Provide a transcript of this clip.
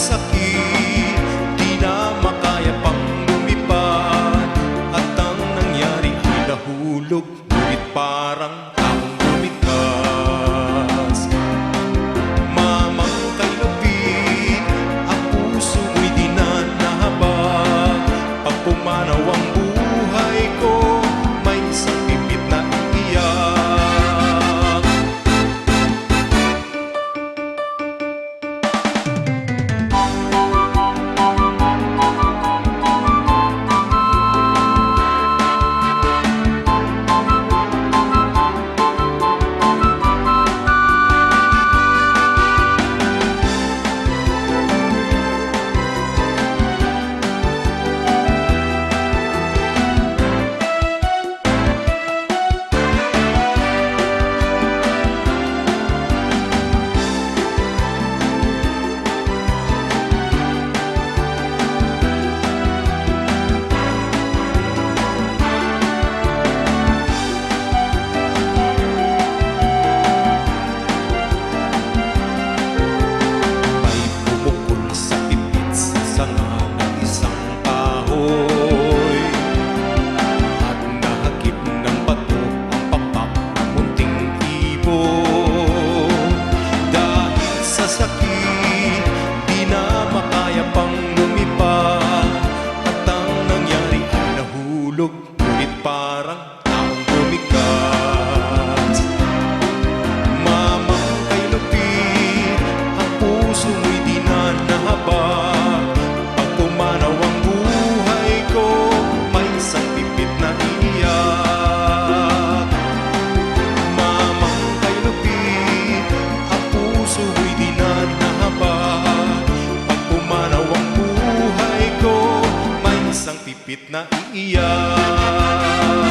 sakit Di na makaya pang lumipad. At ang nangyari ay nahulog Ngunit parang 물론 pipit na iiyak